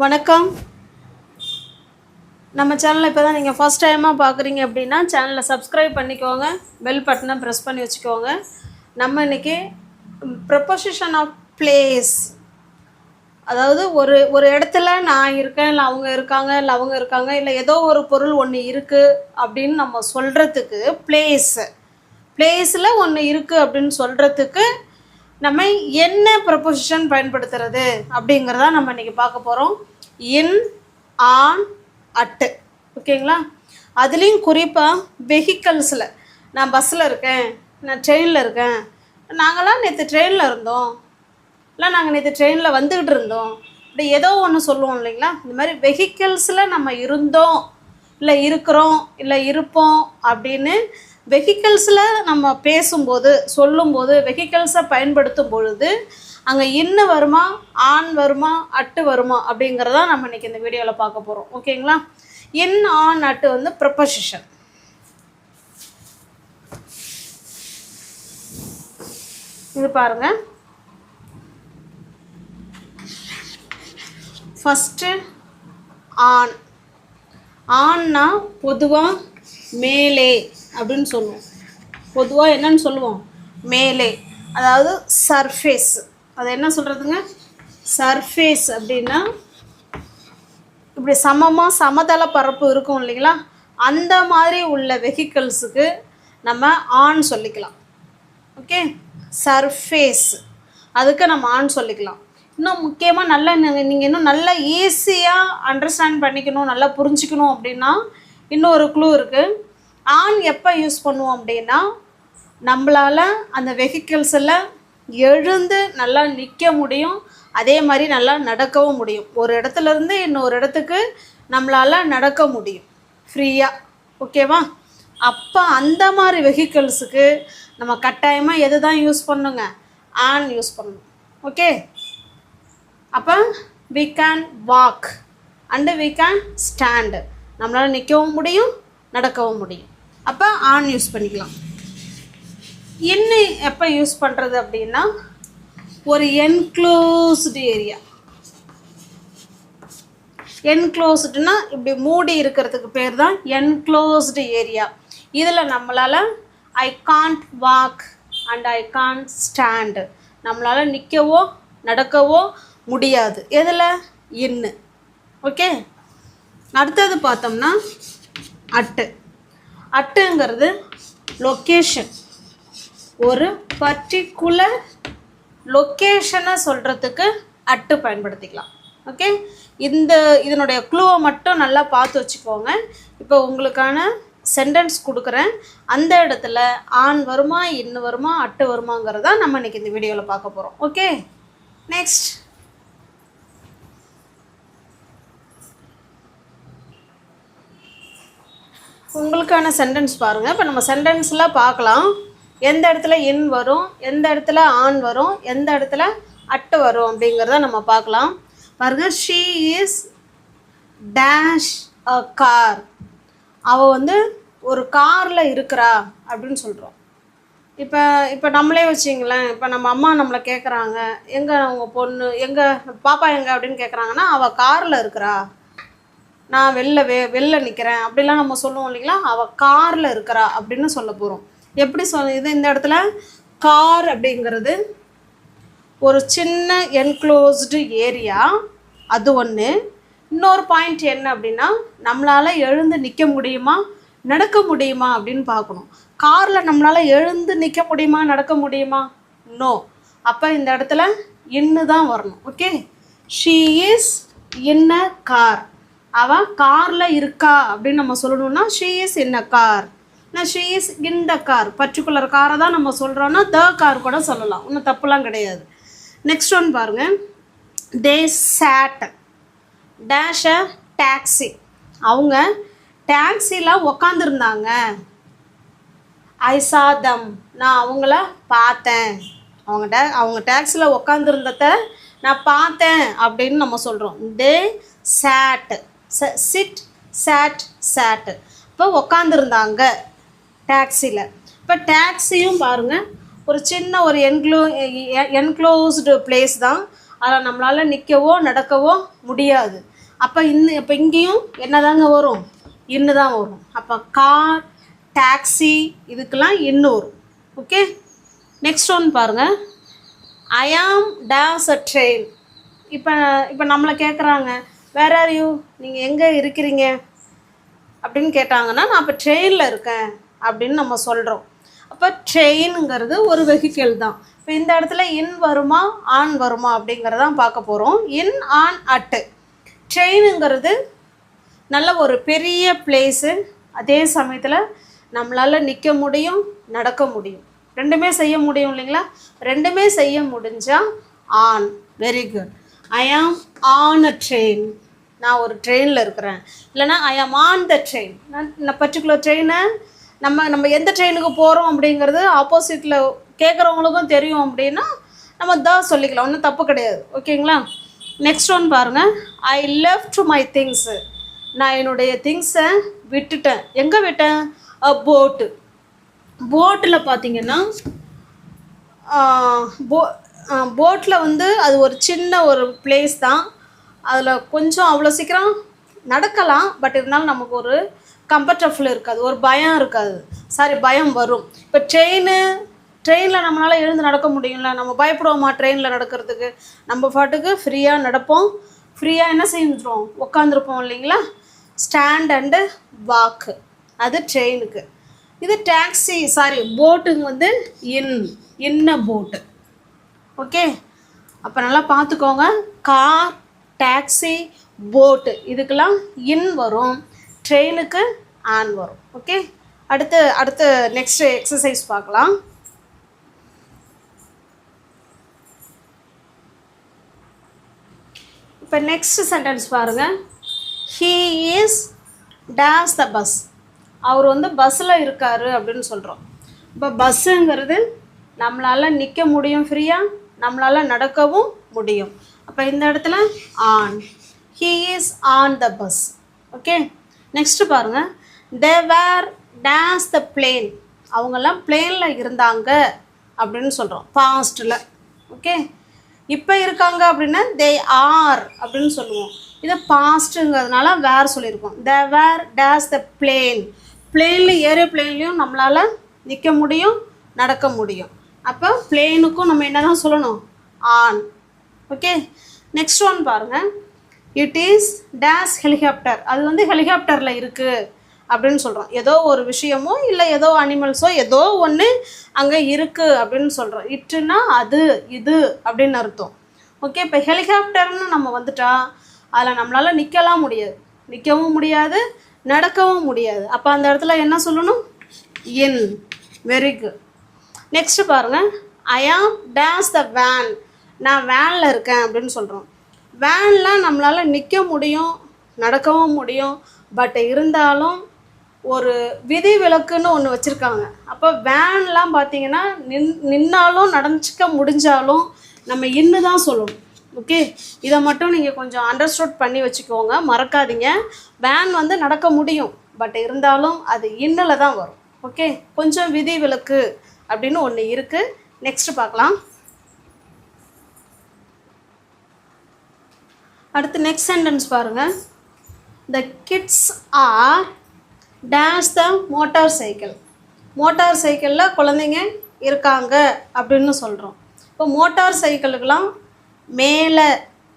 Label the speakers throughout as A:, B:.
A: வணக்கம். நம்ம சேனலை இப்போ தான் நீங்கள் ஃபஸ்ட் டைமாக பார்க்குறீங்க அப்படின்னா சேனலை சப்ஸ்கிரைப் பண்ணிக்கோங்க. பெல் பட்டனை ப்ரெஸ் பண்ணி வச்சுக்கோங்க. நம்ம இன்றைக்கி ப்ரப்போசிஷன் ஆஃப் பிளேஸ் அதாவது ஒரு ஒரு இடத்துல நான் இருக்கேன் இல்லை அவங்க இருக்காங்க இல்லை அவங்க இருக்காங்க இல்லை ஏதோ ஒரு பொருள் ஒன்று இருக்குது அப்படின்னு நம்ம சொல்கிறதுக்கு பிளேஸு பிளேஸில் ஒன்று இருக்குது அப்படின்னு சொல்கிறதுக்கு நம்ம என்ன ப்ரப்போசிஷன் பயன்படுத்துறது அப்படிங்கிறத நம்ம இன்றைக்கி பார்க்க போகிறோம் இன் ஆன் அட்டு ஓகேங்களா அதுலேயும் குறிப்பாக வெஹிக்கல்ஸில் நான் பஸ்ஸில் இருக்கேன் நான் ட்ரெயினில் இருக்கேன். நாங்களாம் நேற்று ட்ரெயினில் இருந்தோம். இல்லை நாங்கள் நேற்று ட்ரெயினில் வந்துக்கிட்டு இருந்தோம். இப்படி ஏதோ ஒன்று சொல்லுவோம் இல்லைங்களா? இந்த மாதிரி வெஹிக்கல்ஸில் நம்ம இருந்தோம் இல்லை இருக்கிறோம் இல்லை இருப்போம் அப்படின்னு வெஹிக்கல்ஸில் நம்ம பேசும்போது சொல்லும்போது வெஹிக்கல்ஸை பயன்படுத்தும் பொழுது அங்கே இன்னு வருமா ஆண் வருமா அட்டு வருமா அப்படிங்கிறத நம்ம இன்றைக்கி இந்த வீடியோவில் பார்க்க போகிறோம் ஓகேங்களா? இன் ஆன் அட்டு வந்து ப்ரப்பசிஷன் இது பாருங்க. ஃபஸ்ட்டு ஆண் ஆண்னா பொதுவாக மேலே. அப்படின்னு சொல்லுவோம். பொதுவாக என்னன்னு சொல்லுவோம்? மேலே. அதாவது சர்ஃபேஸ் அது என்ன சொல்கிறதுங்க சர்ஃபேஸ் அப்படின்னா இப்படி சமமாக சமதள பரப்பு இருக்கும் இல்லைங்களா? அந்த மாதிரி உள்ள வெஹிக்கல்ஸுக்கு நம்ம ஆன் சொல்லிக்கலாம். ஓகே சர்ஃபேஸ் அதுக்கு நம்ம ஆன் சொல்லிக்கலாம். இன்னும் முக்கியமாக நல்லா நீங்கள் இன்னும் நல்லா ஈஸியாக அண்டர்ஸ்டாண்ட் பண்ணிக்கணும் நல்லா புரிஞ்சுக்கணும் அப்படின்னா இன்னொரு க்ளூ இருக்குது ஆண் எப்போ யூஸ் பண்ணுவோம் அப்படின்னா நம்மளால் அந்த வெஹிக்கிள்ஸில் எழுந்து நல்லா நிற்க முடியும் அதே மாதிரி நல்லா நடக்கவும் முடியும். ஒரு இடத்துல இருந்து இன்னொரு இடத்துக்கு நம்மளால் நடக்க முடியும். ஃப்ரீயாக ஓகேவா அப்போ அந்த மாதிரி வெஹிக்கிள்ஸுக்கு நம்ம கட்டாயமாக எது தான் யூஸ் பண்ணுங்க? ஆன் யூஸ் பண்ணணும். ஓகே அப்போ we can walk and we can stand நம்மளால் நிற்கவும் முடியும் நடக்கவும் முடியும். அப்போ ஆன் யூஸ் பண்ணிக்கலாம். என்ன எப்போ யூஸ் பண்ணுறது அப்படின்னா ஒரு என்க்ளோஸ்டு ஏரியா என்க்ளோஸ்டுனா இப்படி மூடி இருக்கிறதுக்கு பேர் தான் என்க்ளோஸ்டு ஏரியா இதில் நம்மளால் I can't walk and I can't stand நம்மளால் நிற்கவோ நடக்கவோ முடியாது. எதில்? இன்னு ஓகே அடுத்தது பார்த்தோம்னா அட்டு. அட்டுங்கிறது லொக்கேஷன் ஒரு பர்டிகுலர் லொக்கேஷனை சொல்கிறதுக்கு அட்டு பயன்படுத்திக்கலாம். ஓகே இந்த இதனுடைய க்ளூவை மட்டும் நல்லா பார்த்து வச்சுக்கோங்க. இப்போ உங்களுக்கான சென்டென்ஸ் கொடுக்குறேன். அந்த இடத்துல ஆண் வருமா இன்னு வருமா அட்டு வருமாங்கிறத நம்ம இன்றைக்கி இந்த வீடியோவில் பார்க்க போகிறோம் ஓகே நெக்ஸ்ட் உங்களுக்கான சென்டென்ஸ் பாருங்கள் இப்போ நம்ம சென்டென்ஸில் பார்க்கலாம். எந்த இடத்துல இன் வரும் எந்த இடத்துல ஆண் வரும் எந்த இடத்துல அட்டு வரும் அப்படிங்கிறத நம்ம பார்க்கலாம். பாருங்க she is dash a car அவள் வந்து ஒரு காரில் இருக்கிறா அப்படின்னு சொல்கிறோம் இப்போ இப்போ நம்மளே வச்சிங்களேன் இப்போ நம்ம அம்மா நம்மளை கேட்குறாங்க எங்கே அவங்க பொண்ணு எங்கே பாப்பா எங்கே அப்படின்னு கேட்குறாங்கன்னா அவள் காரில் இருக்கிறா. நான் வெளில வெ வெளில நிற்கிறேன் அப்படிலாம் நம்ம சொல்லுவோம் இல்லைங்களா? அவள் காரில் இருக்கிறா அப்படின்னு சொல்ல போகிறோம் எப்படி சொல் இது இந்த இடத்துல? கார் அப்படிங்கிறது ஒரு சின்ன என்க்ளோஸ்டு ஏரியா அது ஒன்று இன்னொரு பாயிண்ட் என்ன அப்படின்னா நம்மளால் எழுந்து நிற்க முடியுமா? நடக்க முடியுமா? அப்படின்னு பார்க்கணும். காரில் நம்மளால் எழுந்து நிற்க முடியுமா? நடக்க முடியுமா? நோ அப்போ இந்த இடத்துல இன்னு தான் வரணும். Okay she is in a car அவள் காரில் இருக்கா அப்படின்னு நம்ம சொல்லணும்னா she is in a car நான் she is in the car particular காரை தான் நம்ம சொல்கிறோன்னா த கார் கூட சொல்லலாம். ஒன்றும் தப்புலாம் கிடையாது. நெக்ஸ்ட் ஒன் பாருங்கள் they sat dash a taxi அவங்க டாக்ஸியில் உக்காந்துருந்தாங்க. ஐ சா தம் நான் அவங்கள பார்த்தேன். அவங்க டே அவங்க டாக்ஸியில் உக்காந்துருந்தத நான் பார்த்தேன் அப்படின்னு நம்ம சொல்கிறோம் தே சேட் ச சிட் சேட் சேட்டு இப்போ உக்காந்துருந்தாங்க டாக்ஸியில் இப்போ டாக்ஸியும் பாருங்கள் ஒரு சின்ன ஒரு என்க்ளோ என்க்ளோஸ்டு பிளேஸ் தான். அதில் நம்மளால் நிற்கவோ நடக்கவோ முடியாது. அப்போ இன்னும் இப்போ இங்கேயும் என்னதாங்க வரும்? இன்னு தான் வரும். அப்போ கார் டாக்ஸி இதுக்கெல்லாம் இன்னு வரும் ஓகே நெக்ஸ்ட் ஒன் பாருங்கள் ஐ ஆம் டேஸ் அ ட்ரெயின் இப்போ இப்போ நம்மளை கேட்குறாங்க வேர் ஆர் யூ நீங்கள் எங்கே இருக்கிறீங்க? அப்படின்னு கேட்டாங்கன்னா நான் இப்போ ட்ரெயினில் இருக்கேன் அப்படின்னு நம்ம சொல்கிறோம் அப்போ ட்ரெயினுங்கிறது ஒரு வெஹிக்கிள் தான். இப்போ இந்த இடத்துல இன் வருமா ஆன் வருமா அப்படிங்கிறதான் பார்க்க போகிறோம் இன் ஆன் அட்டு ட்ரெயினுங்கிறது நல்ல ஒரு பெரிய பிளேஸு அதே சமயத்தில் நம்மளால் நிற்க முடியும் நடக்க முடியும். ரெண்டுமே செய்ய முடியும் இல்லைங்களா? ரெண்டுமே செய்ய முடிஞ்சால் on very good I am on a train நான் ஒரு ட்ரெயினில் இருக்கிறேன். இல்லைனா I am on the train நான் பர்டிகுலர் ட்ரெயினை நம்ம நம்ம எந்த ட்ரெயினுக்கு போகிறோம் அப்படிங்கிறது ஆப்போசிட்டில் கேட்குறவங்களுக்கும் தெரியும் அப்படின்னா நம்ம தான் சொல்லிக்கலாம். ஒன்றும் தப்பு கிடையாது. ஓகேங்களா நெக்ஸ்ட் ஒன் பாருங்கள் ஐ லெஃப்ட் மை திங்ஸு நான் என்னுடைய திங்ஸை விட்டுட்டேன். எங்கே விட்டேன்? போட்டு போட்டில் பார்த்தீங்கன்னா போ போட்டில் வந்து அது ஒரு சின்ன ஒரு பிளேஸ் தான். அதில் கொஞ்சம் அவ்வளோ சீக்கிரம் நடக்கலாம் பட் இருந்தாலும் நமக்கு ஒரு கம்ஃபர்டபுள் இருக்காது ஒரு பயம் இருக்காது. சாரி பயம் வரும். இப்போ ட்ரெயின் ட்ரெயினில் நம்மளால் எழுந்து நடக்க முடியும்ல நம்ம பயப்படுவோமா ட்ரெயினில் நடக்கிறதுக்கு? நம்ம பாட்டுக்கு ஃப்ரீயாக நடப்போம். ஃப்ரீயாக என்ன செஞ்சிடும் உட்காந்துருப்போம் இல்லைங்களா? ஸ்டாண்ட் அண்டு வாக்கு அது ட்ரெயினுக்கு இது டாக்ஸி சாரி போட்டுங்க வந்து இன் இன்ன போட்டு ஓகே அப்போ நல்லா பார்த்துக்கோங்க கார் டாக்ஸி போட்டு இதுக்கெல்லாம் இன் வரும். ட்ரெயினுக்கு ஆன் வரும். ஓகே அடுத்து அடுத்து நெக்ஸ்ட் எக்ஸசைஸ் பார்க்கலாம். இப்போ நெக்ஸ்ட் சென்டென்ஸ் பாருங்கள் he is dash the bus அவர் வந்து பஸ்ஸில் இருக்காரு அப்படின்னு சொல்கிறோம் இப்போ பஸ்ஸுங்கிறது நம்மளால் நிற்க முடியும் ஃப்ரீயாக நம்மளால் நடக்கவும் முடியும். அப்போ இந்த இடத்துல on he is on the bus okay next பாருங்கள் they where days the plane அவங்கெல்லாம் பிளேனில் இருந்தாங்க அப்படின்னு சொல்கிறோம் பாஸ்ட்டில் ஓகே இப்போ இருக்காங்க அப்படின்னா தே ஆர் அப்படின்னு சொல்லுவோம். இது பாஸ்ட்டுங்கிறதுனால வேர் சொல்லியிருக்கோம். த வேர் டேஸ் த பிளேன் பிளேனில் ஏரோப்ளேன்லேயும் நம்மளால் நிற்க முடியும் நடக்க முடியும். அப்போ பிளேனுக்கும் நம்ம என்ன தான் சொல்லணும்? ஆன் ஓகே நெக்ஸ்ட் ஒன் பாருங்கள் இட் இஸ் டேஸ் ஹெலிகாப்டர் அது வந்து ஹெலிகாப்டரில் இருக்குது அப்படின்னு சொல்கிறோம் ஏதோ ஒரு விஷயமோ இல்லை ஏதோ அனிமல்ஸோ ஏதோ ஒன்று அங்கே இருக்குது அப்படின்னு சொல்கிறோம் இட்டுனா அது இது அப்படின்னு அர்த்தம். ஓகே இப்போ ஹெலிகாப்டர்னு நம்ம வந்துட்டா அதில் நம்மளால் நிற்கலாம் முடியாது. நிற்கவும் முடியாது நடக்கவும் முடியாது. அப்போ அந்த இடத்துல என்ன சொல்லணும்? இன் வெரி குட் நெக்ஸ்ட்டு பாருங்கள் ஐ ஆம் டேஸ் த வேன் நான் வேனில் இருக்கேன் அப்படின்னு சொல்கிறோம் வேன்லாம் நம்மளால் நிற்க முடியும் நடக்கவும் முடியும் பட் இருந்தாலும் ஒரு விதி விலக்குன்னு ஒன்று வச்சுருக்காங்க. அப்போ வேன்லாம் பார்த்தீங்கன்னா நின் நின்னாலும் நடந்துக்க முடிஞ்சாலும் நம்ம இன்னு தான் சொல்லணும். ஓகே இதை மட்டும் நீங்கள் கொஞ்சம் அண்டர்ஸ்டாண்ட் பண்ணி வச்சுக்கோங்க மறக்காதீங்க. வேன் வந்து நடக்க முடியும் பட் இருந்தாலும் அது இன்னில் தான் வரும். ஓகே கொஞ்சம் விதி விலக்கு அப்படின்னு ஒன்று இருக்குது நெக்ஸ்ட்டு பார்க்கலாம். அடுத்து நெக்ஸ்ட் சென்டென்ஸ் பாருங்கள் the kids are dash the motorcycle motor சைக்கிளில் குழந்தைங்க இருக்காங்க அப்படின்னு சொல்கிறோம் இப்போ மோட்டார் சைக்கிளுக்கெல்லாம் மேலே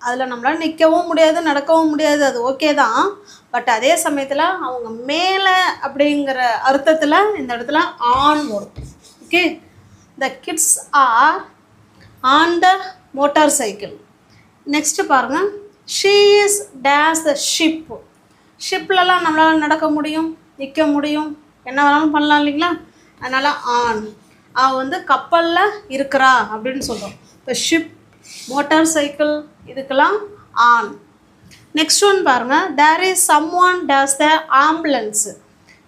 A: அதில் நம்மளால் நிற்கவும் முடியாது நடக்கவும் முடியாது அது ஓகே தான். பட் அதே சமயத்தில் அவங்க மேலே அப்படிங்கிற அர்த்தத்தில் இந்த இடத்துல ஆன் வரும் okay the kids are on the motorcycle next பாருங்கள் she is dash the ship ஷிப்லலாம் நம்மளால் நடக்க முடியும் நிற்க முடியும். என்ன வேணாலும் பண்ணலாம் இல்லைங்களா? அதனால் ஆன் அவள் வந்து கப்பலில் இருக்கிறா அப்படின்னு சொல்கிறோம் இப்போ ஷிப் மோட்டார் சைக்கிள் இதுக்கெல்லாம் ஆன் நெக்ஸ்ட் ஒன் பாருங்கள் there is someone dash the ambulance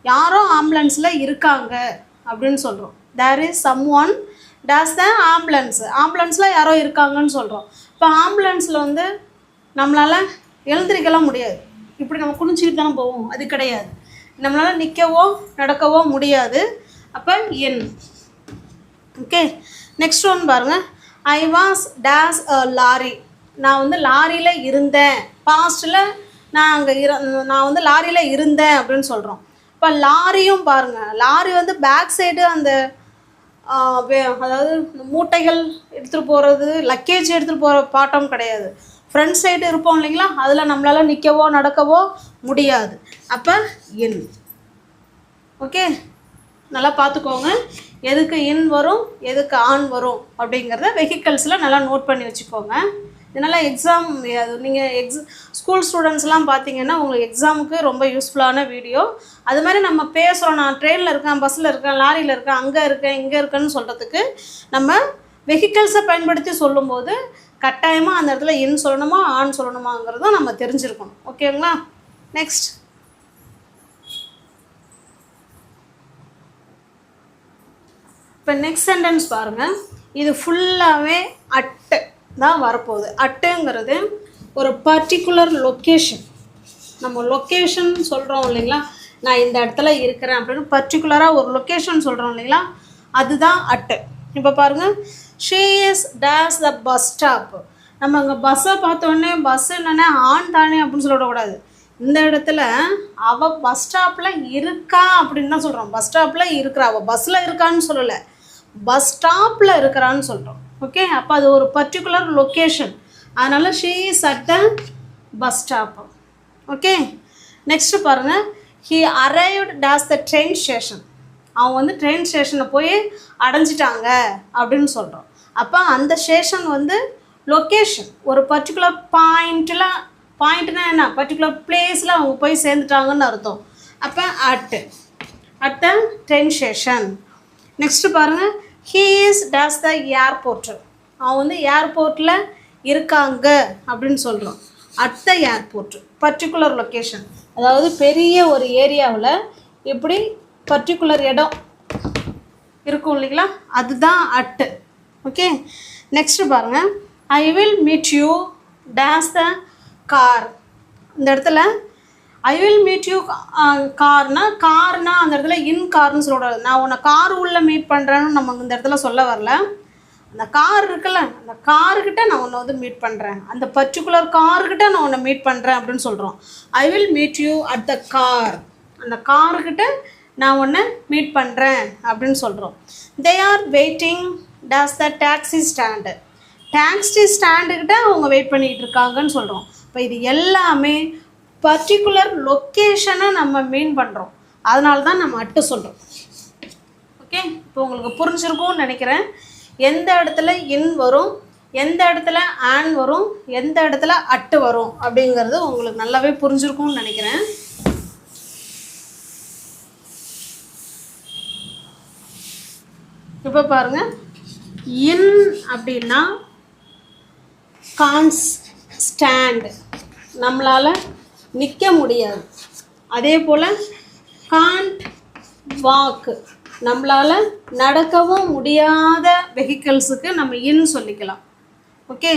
A: யாரோ ஆம்புலன்ஸில் இருக்காங்க அப்படின்னு சொல்கிறோம் there is someone dash the ambulance ஆம்புலன்ஸில் யாரோ இருக்காங்கன்னு சொல்கிறோம் இப்போ ஆம்புலன்ஸில் வந்து நம்மளால் எழுந்திரிக்கலாம் முடியாது. இப்படி நம்ம குனிஞ்சிக்கிட்டு தானே போவோம். அது கிடையாது. நம்மளால் நிற்கவோ நடக்கவோ முடியாது. அப்போ என் ஓகே நெக்ஸ்ட் ஒன் பாருங்கள் I was dash a lorry நான் வந்து லாரியில் இருந்தேன். பாஸ்ட்டில் நான் அங்கே இர நான் வந்து லாரியில் இருந்தேன் அப்படின்னு சொல்கிறோம் இப்போ லாரியும் பாருங்கள் லாரி வந்து பேக் சைடு அந்த அதாவது இந்த மூட்டைகள் எடுத்துகிட்டு போகிறது லக்கேஜ் எடுத்துகிட்டு போகிற பாட்டம் கிடையாது. ஃப்ரண்ட் சைடு இருப்போம் இல்லைங்களா? அதில் நம்மளால் நிற்கவோ நடக்கவோ முடியாது. அப்போ இன் ஓகே நல்லா பார்த்துக்கோங்க எதுக்கு இன் வரும் எதுக்கு ஆன் வரும் அப்படிங்கிறத வெஹிக்கல்ஸில் நல்லா நோட் பண்ணி வச்சுக்கோங்க. இதனால் எக்ஸாம் நீங்கள் எக்ஸ் ஸ்கூல் ஸ்டூடெண்ட்ஸ்லாம் பார்த்தீங்கன்னா உங்களுக்கு எக்ஸாமுக்கு ரொம்ப யூஸ்ஃபுல்லான வீடியோ அது மாதிரி நம்ம பேசுகிறோம் நான் ட்ரெயினில் இருக்கேன் பஸ்ஸில் இருக்கேன் லாரியில் இருக்கேன் அங்கே இருக்கேன் இங்கே இருக்கேன்னு சொல்கிறதுக்கு நம்ம வெஹிக்கல்ஸை பயன்படுத்தி சொல்லும்போது கட்டாயமாக அந்த இடத்துல இன் சொல்லணுமா ஆன் சொல்லணுமாங்கிறதும் நம்ம தெரிஞ்சிருக்கணும். ஓகேங்களா? நெக்ஸ்ட் இப்போ நெக்ஸ்ட் சென்டென்ஸ் பாருங்கள் இது ஃபுல்லாகவே அட்டு தான் வரப்போகுது. அட்டுங்கிறது ஒரு பர்டிகுலர் லொக்கேஷன் நம்ம லொக்கேஷன் சொல்கிறோம் இல்லைங்களா? நான் இந்த இடத்துல இருக்கிறேன் அப்படின்னு பர்டிகுலராக ஒரு லொக்கேஷன் சொல்கிறோம் இல்லைங்களா? அதுதான் அட்டு. இப்போ பாருங்கள் she is dash the bus stop நம்ம அங்கே பஸ்ஸை பார்த்தோன்னே பஸ் இல்லைன்னா ஆன் தானே அப்படின்னு சொல்லக்கூடாது. இந்த இடத்துல அவள் பஸ் ஸ்டாப்பில் இருக்கா அப்படின்னு தான் சொல்கிறோம் பஸ் ஸ்டாப்பில் இருக்கிறா. அவள் பஸ்ஸில் இருக்கான்னு சொல்லலை. பஸ் ஸ்டாப்பில் இருக்கிறான்னு சொல்கிறோம் ஓகே அப்போ அது ஒரு பர்டிகுலர் லொக்கேஷன் அதனால் she is at the bus stop okay next பாருங்கள் he arrived dash the train station அவங்க வந்து ட்ரெயின் ஸ்டேஷனில் போய் அடைஞ்சிட்டாங்க அப்படின்னு சொல்கிறோம் அப்போ அந்த ஸ்டேஷன் வந்து லொக்கேஷன் ஒரு பர்டிகுலர் பாயிண்ட்டில் பாயிண்ட்னா என்ன? பர்டிகுலர் பிளேஸில் அவங்க போய் சேர்ந்துட்டாங்கன்னு அர்த்தம். அப்போ at at the train station next பாருங்கள் he is dash the airport அவன் வந்து ஏர்போர்ட்டில் இருக்காங்க அப்படின்னு சொல்கிறோம் at the airport particular location அதாவது பெரிய ஒரு ஏரியாவில் இப்படி பர்டிகுலர் இடம் இருக்கும் இல்லைங்களா? அதுதான் அட்டு ஓகே நெக்ஸ்ட்டு பாருங்கள் I will meet you days the car இந்த இடத்துல I will meet you corner corner அந்த இடத்துல இன் கார்னு சொல்கிறது நான் உன்னை கார் உள்ளே மீட் பண்ணுறேன்னு நம்ம இந்த இடத்துல சொல்ல வரல. அந்த கார் இருக்குல்ல அந்த காருக்கிட்ட நான் உன்னை வந்து மீட் பண்ணுறேன் அந்த பர்டிகுலர் காருக்கிட்ட நான் உன்னை மீட் பண்ணுறேன் அப்படின்னு சொல்கிறோம் I will meet you at the car அந்த காருக்கிட்ட நான் உன்னை மீட் பண்ணுறேன் அப்படின்னு சொல்கிறோம் they are waiting dash the taxi stand taxi ஸ்டாண்டுக்கிட்ட அவங்க வெயிட் பண்ணிகிட்டு இருக்காங்கன்னு சொல்கிறோம் இப்போ இது எல்லாமே பர்டிகுலர் லொக்கேஷனை நம்ம மீன் பண்ணுறோம் அதனால தான் நம்ம அட்டு சொல்கிறோம் ஓகே இப்போ உங்களுக்கு புரிஞ்சிருக்கும்னு நினைக்கிறேன். எந்த இடத்துல இன் வரும் எந்த இடத்துல ஆன் வரும் எந்த இடத்துல அட்டு வரும் அப்படிங்கிறது உங்களுக்கு நல்லாவே புரிஞ்சிருக்கும்னு நினைக்கிறேன். இப்போ பாருங்க. இன் அப்படின்னா கான்ஸ் ஸ்டாண்ட் நம்மளால் நிற்க முடியாது. அதே போல் கான்ட் வாக்கு நம்மளால் நடக்கவும் முடியாத வெஹிக்கிள்ஸுக்கு நம்ம இன் சொல்லிக்கலாம். ஓகே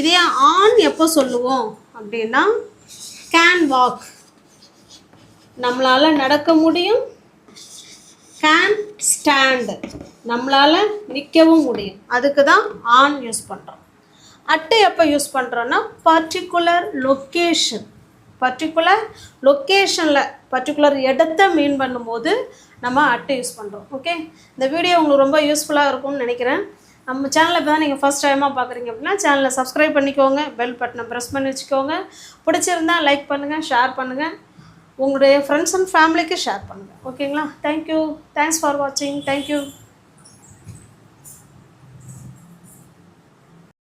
A: இதே ஆன் எப்போ சொல்லுவோம்? அப்படின்னா கேன் வாக் நம்மளால் நடக்க முடியும். கேன் ஸ்டாண்ட் நம்மளால் நிற்கவும் முடியும். அதுக்கு தான் ஆன் யூஸ் பண்ணுறோம் அட்டை எப்போ யூஸ் பண்ணுறோன்னா பர்டிகுலர் லொக்கேஷன் பர்டிகுலர் லொக்கேஷனில் பர்டிகுலர் இடத்த மீன் பண்ணும்போது நம்ம அட்டை யூஸ் பண்ணுறோம் ஓகே இந்த வீடியோ உங்களுக்கு ரொம்ப யூஸ்ஃபுல்லாக இருக்கும்னு நினைக்கிறேன். நம்ம சேனலை இப்போ தான் நீங்கள் ஃபஸ்ட் டைமாக பார்க்குறீங்க அப்படின்னா சேனலை சப்ஸ்கிரைப் பண்ணிக்கோங்க. பெல் பட்டனை ப்ரெஸ் பண்ணி வச்சுக்கோங்க. பிடிச்சிருந்தா லைக் பண்ணுங்கள் ஷேர் பண்ணுங்கள் உங்களுடைய ஃப்ரெண்ட்ஸ் அண்ட் ஃபேமிலிக்கு ஷேர் பண்ணுங்கள் ஓகேங்களா தேங்க்யூ தேங்க்ஸ் ஃபார் வாட்சிங் தேங்க்யூ